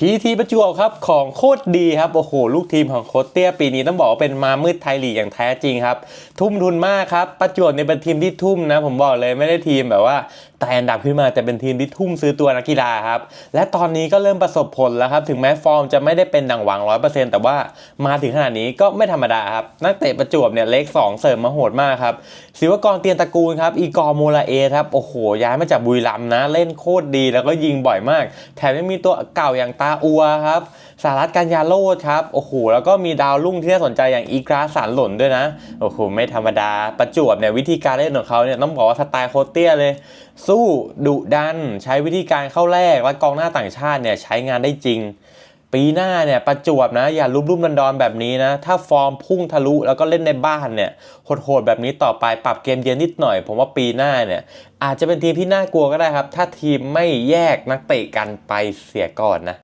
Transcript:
พีทีประจวบครับของโคตรดีครับโอ้โหลูกทีมของโคตรเตี้ยปีนี้ต้องบอกว่าเป็นมามืดไทยลีกอย่างแท้จริงครับ ทุ่มทุนมากครับประจวบเนี่ยเป็นทีมที่ทุ่มนะ ผมบอกเลยไม่ได้ทีมแบบว่าแต่อันดับขึ้นมาแต่เป็นทีมที่ทุ่มซื้อตัวนักกีฬาครับ และตอนนี้ก็เริ่มประสบผลแล้วครับ ถึงแม้ฟอร์มจะไม่ได้เป็นดังหวังร้อยเปอร์เซ็นต์แต่ว่ามาถึงขนาดนี้ก็ไม่ธรรมดาครับ นักเตะประจวบเนี่ยเล็กสองเสริมมาโหดมากครับศิวกรเตียนตระกูลครับอีกอร์มูลาเอครับโอ้โหย้ายมาจากบุรีรัมย์นะ เล่นโคตรดีแล้วก็ยิงบ่อยมาก แถมยังมีตัวเก่าอย่างตาอัวครับสารัตกัญญาโลดครับ โอ้โห แล้วก็มีดาวรุ่งที่น่าสนใจอย่างอีกราสารหล่นด้วยนะ โอ้โห ไม่ธรรมดา ประจวบเนี่ยวิธีการเล่นของเขาเนี่ยต้องบอกว่าสไตล์โคตรเตี้ยเลย สู้ดุดัน ใช้วิธีการเข้าแรก และกองหน้าต่างชาติเนี่ยใช้งานได้จริง ปีหน้าเนี่ยประจวบนะ อย่ารุมรุ่มดอนๆแบบนี้นะ ถ้าฟอร์มพุ่งทะลุแล้วก็เล่นในบ้านเนี่ยโหดๆแบบนี้ต่อไปปรับเกมเย็นนิดหน่อย ผมว่าปีหน้าเนี่ยอาจจะเป็นทีมที่น่ากลัวก็ได้ครับ ถ้าทีมไม่แยกนักเตะกันไปเสียก่อนนะ